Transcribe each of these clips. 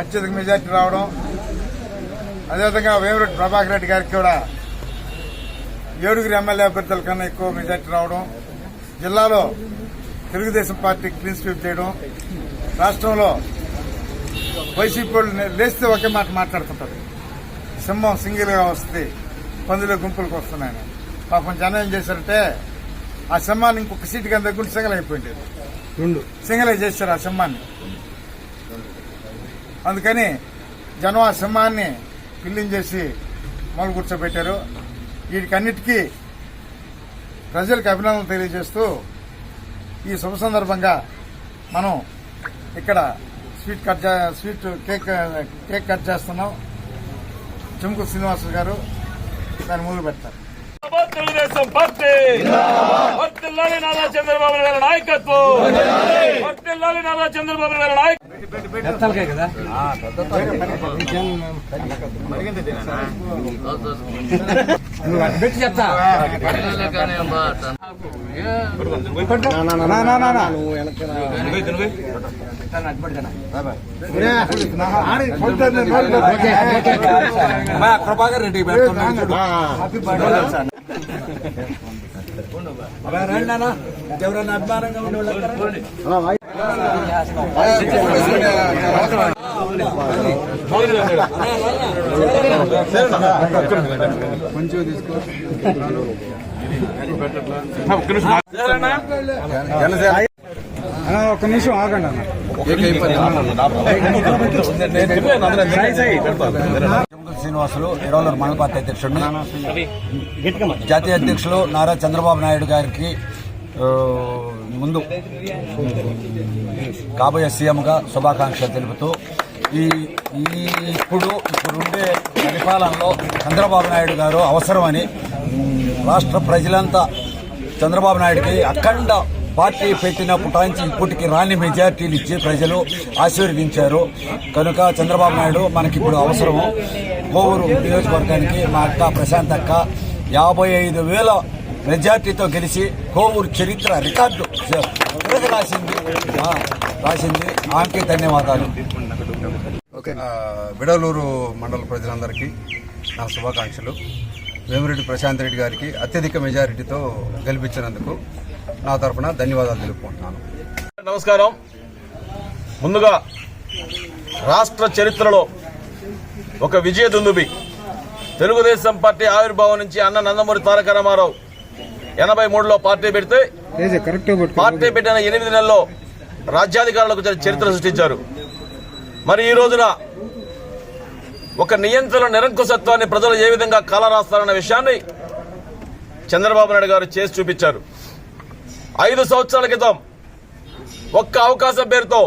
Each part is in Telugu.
అత్యధిక మెజార్టీ రావడం. అదేవిధంగా వేమిరెడ్డి ప్రభాకర్ రెడ్డి గారికి కూడా ఏడుగురు ఎమ్మెల్యే అభ్యర్థుల కన్నా ఎక్కువ మెజార్టీ రావడం. జిల్లాలో తెలుగుదేశం పార్టీ క్లీన్ స్వీప్ చేయడం. రాష్ట్రంలో వైసీపీ లేస్తే ఒకే మాట మాట్లాడుతుంటారు సింహం సింగిల్గా వస్తుంది. పందులు గుంపులకు వస్తున్నాయని. పాపం జనం ఏం చేశారంటే ఆ సింహాన్ని ఇంకొక సీటు కింద దగ్గర సింగల్ అయిపోయింది. రెండు. సింగలై చేశారు ఆ సింహాన్ని అందుకని జనం ఆ సింహాన్ని ఫిల్లింగ్ చేసి మొదలు కూర్చోబెట్టారు. వీటికన్నిటికీ ప్రజలకు అభినందనలు తెలియజేస్తూ ఈ శుభ సందర్భంగా మనం ఇక్కడ sweet cut sweet cake cake cut చేస్తున్నాం. చెంకు శ్రీనివాస గారు దాన్ని మొదలు పెడతారు తెలుగుదేశం పార్టీ. వర్తిల్లాలి నారా చంద్రబాబు గారి నాయకత్వం. వర్తిల్లాలి నారా చంద్రబాబు గారి నాయకత్వం. కృపాకర్ రెడ్డి పెడుతున్నాడు చూడు. అబ్బా, రండి నాన్న. ఎవరైనా అభిమానంగా ఉండే వాళ్ళు వస్తారా? ఒక్క నిమిషం ఆగండి అన్న జంగుల శ్రీనివాసులు ఇరవై మండల పార్టీ అధ్యక్షుడిని జాతీయ అధ్యక్షులు నారా చంద్రబాబు నాయుడు గారికి ముందు కాబోయే సీఎంగా శుభాకాంక్షలు తెలుపుతూ ఈ ఈ ఇప్పుడు ఇప్పుడుండే పరిపాలనలో చంద్రబాబు నాయుడు గారు అవసరమని రాష్ట్ర ప్రజలంతా చంద్రబాబు నాయుడుకి అఖండ పార్టీ పెట్టినప్పటి నుంచి ఇప్పటికి రాని మెజార్టీలు ఇచ్చి ప్రజలు ఆశీర్వదించారు. కనుక చంద్రబాబు నాయుడు మనకి ఇప్పుడు అవసరము కోవూరు నియోజకవర్గానికి మా అక్క ప్రశాంత్ అక్క యాభై ఐదు వేల మెజార్టీతో గెలిచి కోవూరు చరిత్ర రికార్డు రాసింది. రాసింది. ఆమెకి ధన్యవాదాలు. విడలూరు మండల ప్రజలందరికీ నా శుభాకాంక్షలు. వేమిరెడ్డి ప్రశాంత్ రెడ్డి గారికి అత్యధిక మెజారిటీతో గెలిపించినందుకు నా తరఫున ధన్యవాదాలు తెలుపుకుంటున్నాను. నమస్కారం. ముందుగా రాష్ట్ర చరిత్రలో ఒక విజయ దుందుబి. తెలుగుదేశం పార్టీ ఆవిర్భావం నుంచి అన్న నందమూరి తారక రామారావు ఎనభై మూడులో పార్టీ పెడితే కరెక్ట్ పార్టీ పెట్టిన ఎనిమిది నెలల్లో రాజ్యాధికారులకు చరిత్ర సృష్టించారు. మరి ఈ రోజున ఒక నియంత్రణ నిరంకుశత్వాన్ని ప్రజలు ఏ విధంగా కాలరాస్తారన్న విషయాన్ని చంద్రబాబు నాయుడు గారు చేసి చూపించారు. ఐదు సంవత్సరాల క్రితం ఒక్క అవకాశం పేరుతో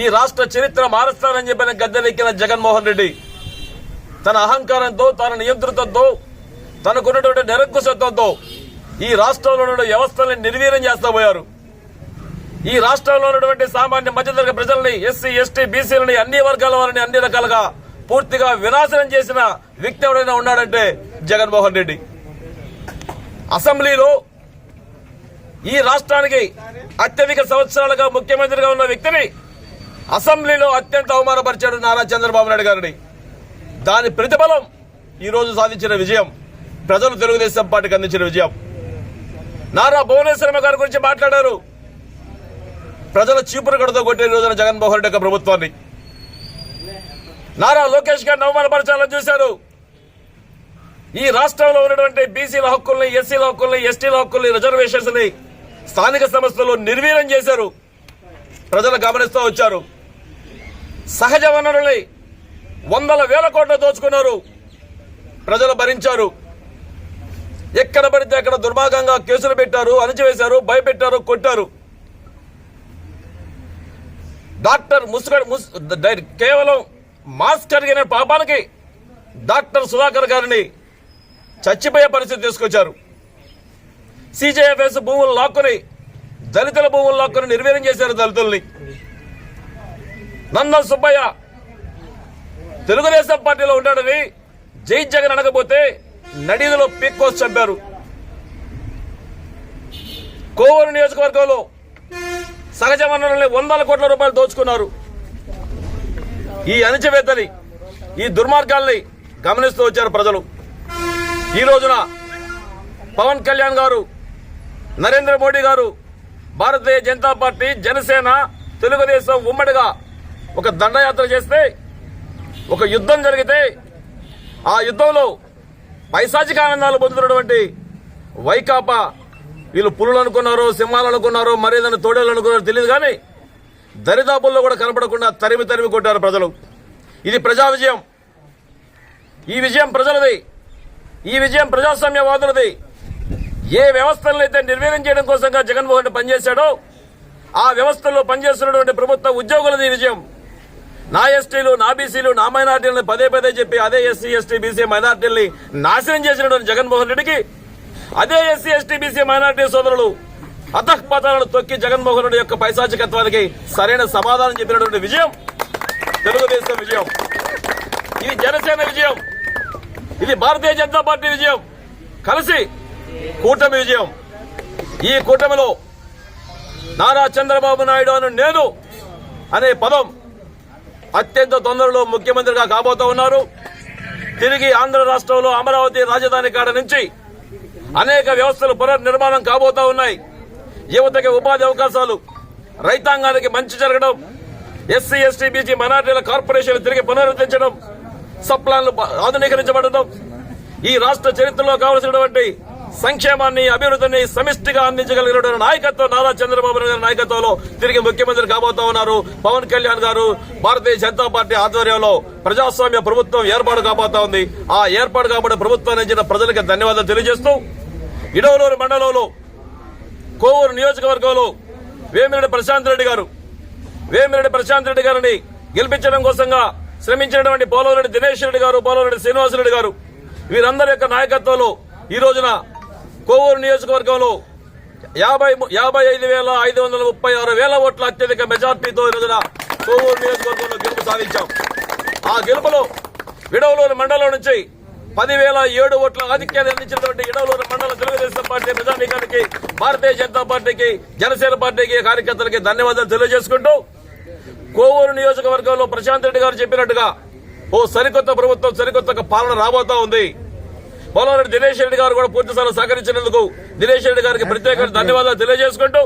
ఈ రాష్ట్ర చరిత్ర మారుస్తానని చెప్పిన గద్దెనెక్కిన జగన్మోహన్ రెడ్డి తన అహంకారంతో తన నియంత్రితంతో తనకున్నటువంటి నిరంకుశత్వంతో ఈ రాష్ట్రంలో ఉన్న వ్యవస్థల్ని నిర్వీర్యం చేస్తా పోయారు. ఈ రాష్ట్రంలో ఉన్నటువంటి సామాన్య మధ్యతరగతి ప్రజల్ని ఎస్సీ ఎస్టీ బీసీలని అన్ని వర్గాల వారిని అన్ని రకాలుగా పూర్తిగా వినాశనం చేసిన వ్యక్తి ఎవడైనా ఉన్నాడంటే జగన్మోహన్ రెడ్డి. అసెంబ్లీలో ఈ రాష్ట్రానికి అత్యధిక సంవత్సరాలుగా ముఖ్యమంత్రిగా ఉన్న వ్యక్తిని అసెంబ్లీలో అత్యంత అవమానపరిచాడు నారా చంద్రబాబు నాయుడు గారిని. దాని ప్రతిఫలం ఈ రోజు సాధించిన విజయం ప్రజలు తెలుగుదేశం పార్టీకి అందించిన విజయం. నారా భువనేశ్వరమ్మ గారి గురించి మాట్లాడారు. ప్రజల చీపురు గడతో కొట్టే రోజున జగన్మోహన్ రెడ్డి యొక్క ప్రభుత్వాన్ని. నారా లోకేష్ గారిని అవమానపరచాలని చూశారు. ఈ రాష్ట్రంలో ఉన్నటువంటి బీసీల హక్కుల్ని ఎస్సీల హక్కుల్ని ఎస్టీల హక్కుల్ని రిజర్వేషన్స్ని స్థానిక సంస్థలు నిర్వీర్యం చేశారు. ప్రజలు గమనిస్తూ వచ్చారు. సహజ వనరుల్ని వందల వేల కోట్లు దోచుకున్నారు. ప్రజలు భరించారు. ఎక్కడ పడితే అక్కడ దుర్మార్గంగా కేసులు పెట్టారు అణచివేశారు భయపెట్టారు కొట్టారు. డాక్టర్ ముసుగ కేవలం మాస్క్ అడిగిన పాపానికి డాక్టర్ సుధాకర్ గారిని చచ్చిపోయే పరిస్థితి తీసుకొచ్చారు. సిజేఎఫ్ఎస్ భూములు లాక్కుని దళితుల భూములు లాక్కుని నిర్వీర్యం చేశారు దళితుల్ని. నన్న సుబ్బయ్య తెలుగుదేశం పార్టీలో ఉన్నాడని జై జగన్ అనకపోతే నడిలో పీక్కోసి చంపారు. కోవూరు నియోజకవర్గంలో సహజ వనరుల్ని వందల కోట్ల రూపాయలు దోచుకున్నారు. ఈ అణిచివేతని ఈ దుర్మార్గాల్ని గమనిస్తూ వచ్చారు ప్రజలు. ఈ రోజున పవన్ కళ్యాణ్ గారు నరేంద్ర మోడీ గారు భారతీయ జనతా పార్టీ జనసేన తెలుగుదేశం ఉమ్మడిగా ఒక దండయాత్ర చేస్తే ఒక యుద్ధం జరిగితే ఆ యుద్ధంలో పైశాచిక ఆనందాలు పొందుతున్నటువంటి వైకాపా వీళ్ళు పులులు అనుకున్నారో సింహాలు అనుకున్నారో మరేదైనా తోడేలు అనుకున్నారో తెలియదు కానీ దరిదాపుల్లో కూడా కనపడకుండా తరిమి తరిమి కొట్టారు ప్రజలు. ఇది ప్రజా విజయం. ఈ విజయం ప్రజలది. ఈ విజయం ప్రజాస్వామ్యవాదులది. ఏ వ్యవస్థలను అయితే నిర్వీర్యం చేయడం కోసంగా జగన్మోహన్ రెడ్డి పనిచేశాడో ఆ వ్యవస్థల్లో పనిచేస్తున్నటువంటి ప్రభుత్వ ఉద్యోగులది ఈ విజయం. నా ఎస్టీలు నా బీసీలు నా మైనార్టీలను పదే పదే చెప్పి అదే ఎస్సీ ఎస్టీ బీసీ మైనార్టీల్ని నాశనం చేసినటువంటి జగన్మోహన్ రెడ్డికి అదే ఎస్సీ ఎస్టీ బీసీ మైనార్టీ సోదరులు అతఃపతాలను తొక్కి జగన్మోహన్ రెడ్డి యొక్క పైశాచికత్వానికి సరైన సమాధానం చెప్పినటువంటి విజయం. తెలుగుదేశం విజయం. ఇది జనసేన విజయం. ఇది భారతీయ జనతా పార్టీ విజయం. కలిసి కూటమి విజయం. ఈ కూటమిలో నారా చంద్రబాబు నాయుడు అను నేను అనే పదం అత్యంత తొందరలో ముఖ్యమంత్రిగా కాబోతూ ఉన్నారు. తిరిగి ఆంధ్ర రాష్ట్రంలో అమరావతి రాజధాని కాడ నుంచి అనేక వ్యవస్థలు పునర్నిర్మాణం కాబోతా ఉన్నాయి. యువతకి ఉపాధి అవకాశాలు రైతాంగానికి మంచి జరగడం ఎస్సీ ఎస్టీ బీసీ మైనార్టీల కార్పొరేషన్ తిరిగి పునరుద్ధరించడం సప్లాన్లు ఆధునీకరించబడడం ఈ రాష్ట్ర చరిత్రలో కావలసినటువంటి సంక్షేమాన్ని అభివృద్ధిని సమిష్టిగా అందించగలిగినటువంటి నాయకత్వం నారా చంద్రబాబు నాయుడు గారి నాయకత్వంలో తిరిగి ముఖ్యమంత్రి కాబోతా ఉన్నారు. పవన్ కళ్యాణ్ గారు భారతీయ జనతా పార్టీ ఆధ్వర్యంలో ప్రజాస్వామ్య ప్రభుత్వం ఏర్పాటు కాబోతా ఉంది. ఆ ఏర్పాటు కాబట్టి ప్రభుత్వం ఇచ్చిన ప్రజలకు ధన్యవాదాలు తెలియజేస్తూ ఇడవలూరు మండలంలో కోవూరు నియోజకవర్గంలో వేమిరెడ్డి ప్రశాంత్ రెడ్డి గారు వేమిరెడ్డి ప్రశాంత్ రెడ్డి గారిని గెలిపించడం కోసంగా శ్రమించినటువంటి పోలవరెడ్డి దినేష్ రెడ్డి గారు పోలవరెడ్డి శ్రీనివాసరెడ్డి గారు వీరందరి యొక్క నాయకత్వంలో ఈ రోజున కోవూరు నియోజకవర్గంలో యాభై యాభై ఐదు వేల ఐదు వందల ముప్పై ఆరు వేల ఓట్ల అత్యధిక మెజార్టీతో ఈ రోజున కోవూరు నియోజకవర్గంలో గెలుపు సాధించాం. ఆ గెలుపులో విడవలూరు మండలం నుంచి పదివేల ఏడు ఓట్ల ఆధిక్యాన్ని అందించినటువంటి ఇడవలూరు మండల తెలుగుదేశం పార్టీ ప్రజానీకానికి భారతీయ జనతా పార్టీకి జనసేన పార్టీకి కార్యకర్తలకి ధన్యవాదాలు తెలియజేసుకుంటూ కోవూరు నియోజకవర్గంలో ప్రశాంత్ రెడ్డి గారు చెప్పినట్టుగా ఓ సరికొత్త ప్రభుత్వం సరికొత్త పాలన రాబోతా ఉంది. పోలవరెడ్డి దినేష్ రెడ్డి గారు కూడా పూర్తిస్థాయిలో సహకరించినందుకు దినేష్ రెడ్డి గారికి ప్రత్యేక ధన్యవాదాలు తెలియజేసుకుంటూ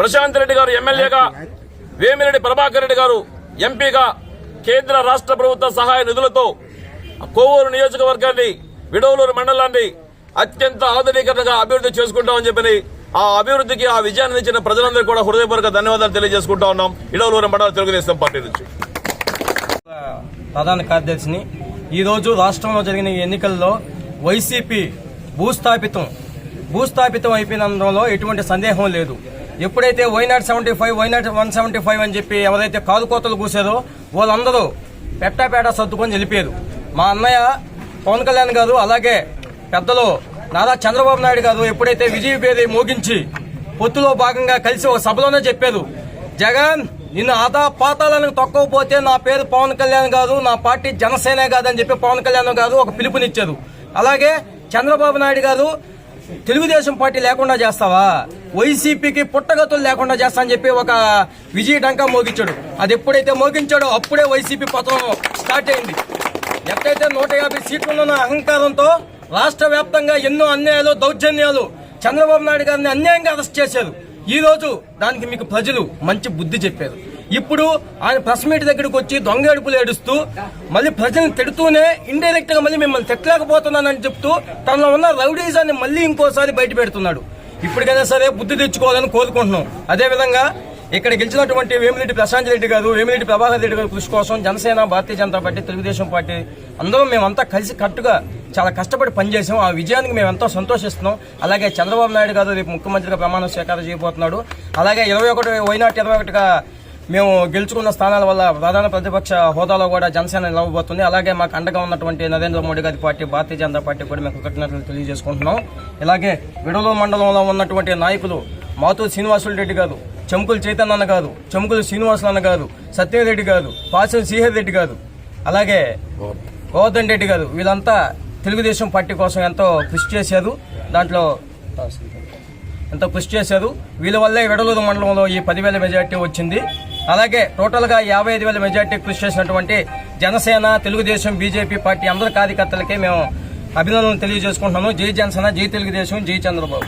ప్రశాంత్ రెడ్డి గారు ఎమ్మెల్యేగా వేమిరెడ్డి ప్రభాకర్ రెడ్డి గారు ఎంపీగా కేంద్ర రాష్ట్ర ప్రభుత్వ సహాయ నిధులతో కోవూరు నియోజకవర్గాన్ని విడవలూరు మండలాన్ని అత్యంత ఆధునీకరణగా అభివృద్ధి చేసుకుంటామని చెప్పి ఆ అభివృద్ధికి ఆ విజయాన్ని ఇచ్చిన ప్రజలందరికీ కూడా హృదయపూర్వక ధన్యవాదాలు తెలియజేసుకుంటా ఉన్నాం. ఇడవలూరు మండల తెలుగుదేశం పార్టీ నుంచి. ప్రధాన కార్యదర్శిని ఈరోజు రాష్ట్రంలో జరిగిన ఎన్నికల్లో వైసీపీ భూస్థాపితం భూస్థాపితం అయిపోయినందులో ఎటువంటి సందేహం లేదు. ఎప్పుడైతే why not seventy five why not one seventy five అని చెప్పి ఎవరైతే కాదుకోతలు కూసారో వాళ్ళందరూ పెట్టాపేట సర్దుకొని వెళ్ళిపోయారు. మా అన్నయ్య పవన్ కళ్యాణ్ గారు అలాగే పెద్దలు నారా చంద్రబాబు నాయుడు గారు ఎప్పుడైతే విజయ పేరు మోగించి పొత్తులో భాగంగా కలిసి ఒక సభలోనే చెప్పారు. జగన్ నిన్ను ఆదా పాతాలను తొక్కకపోతే నా పేరు పవన్ కళ్యాణ్ గారు నా పార్టీ జనసేన కాదని చెప్పి పవన్ కళ్యాణ్ గారు ఒక పిలుపునిచ్చారు. అలాగే చంద్రబాబు నాయుడు గారు తెలుగుదేశం పార్టీ లేకుండా చేస్తావా? వైసీపీకి పుట్టగతులు లేకుండా చేస్తా అని చెప్పి ఒక విజయ డంకా మోగించాడు. అది ఎప్పుడైతే మోగించాడో అప్పుడే వైసీపీ పతనం స్టార్ట్ అయింది. ఎక్కడైతే నూట యాభై సీట్లున్న అహంకారంతో రాష్ట్ర వ్యాప్తంగా ఎన్నో అన్యాయాలు దౌర్జన్యాలు చంద్రబాబు నాయుడు గారిని అన్యాయంగా అరెస్ట్ చేశారు. ఈ రోజు దానికి మీకు ప్రజలు మంచి బుద్ధి చెప్పారు. ఇప్పుడు ఆయన ప్రెస్ మీట్ దగ్గరికి వచ్చి దొంగ ఏడుపులు ఏడుస్తూ మళ్ళీ ప్రజలను తిడుతూనే ఇండైరెక్ట్గా మళ్ళీ మిమ్మల్ని తిట్టలేకపోతున్నానని చెప్తూ తనలో ఉన్న రౌడీజాన్ని మళ్ళీ ఇంకోసారి బయట పెడుతున్నాడు. ఇప్పటికైనా సరే బుద్ధి తెచ్చుకోవాలని కోరుకుంటున్నాం. అదేవిధంగా ఇక్కడ గెలిచినటువంటి వేమిరెడ్డి ప్రశాంత్ రెడ్డి గారు వేమిరెడ్డి ప్రభాకర్ రెడ్డి గారి కృషి కోసం జనసేన భారతీయ జనతా పార్టీ తెలుగుదేశం పార్టీ అందరం మేమంతా కలిసి కట్టుగా చాలా కష్టపడి పనిచేసాం. ఆ విజయానికి మేము ఎంతో సంతోషిస్తున్నాం. అలాగే చంద్రబాబు నాయుడు గారు రేపు ముఖ్యమంత్రిగా ప్రమాణ స్వీకారం చేయబోతున్నాడు. అలాగే ఇరవై ఒకటి వైనాటి ఇరవై ఒకటిగా మేము గెలుచుకున్న స్థానాల వల్ల ప్రధాన ప్రతిపక్ష హోదాలో కూడా జనసేన నిలవబోతుంది. అలాగే మాకు అండగా ఉన్నటువంటి నరేంద్ర మోడీ గారి పార్టీ భారతీయ జనతా పార్టీ కూడా మేము కృతజ్ఞతలు తెలియజేసుకుంటున్నాం. ఇలాగే విడవలో మండలంలో ఉన్నటువంటి నాయకులు మాతూ శ్రీనివాసులు రెడ్డి గారు చెంకులు చైతన్య అన్న గారు చెంకులు శ్రీనివాసులు అన్న గారు సత్యరెడ్డి గారు పాసిన శ్రీహర్ రెడ్డి గారు అలాగే గోవర్ధన్ రెడ్డి గారు వీళ్ళంతా తెలుగుదేశం పార్టీ కోసం ఎంతో కృషి చేశారు. దాంట్లో ఎంతో కృషి చేశారు. వీళ్ళ వల్లే విడలూరు మండలంలో ఈ పదివేల మెజార్టీ వచ్చింది. అలాగే టోటల్గా యాభై ఐదు వేల మెజార్టీ కృషి చేసినటువంటి జనసేన తెలుగుదేశం బీజేపీ పార్టీ అందరి కార్యకర్తలకే మేము అభినందనలు తెలియజేసుకుంటున్నాము. జై జనసేన జై తెలుగుదేశం జై చంద్రబాబు.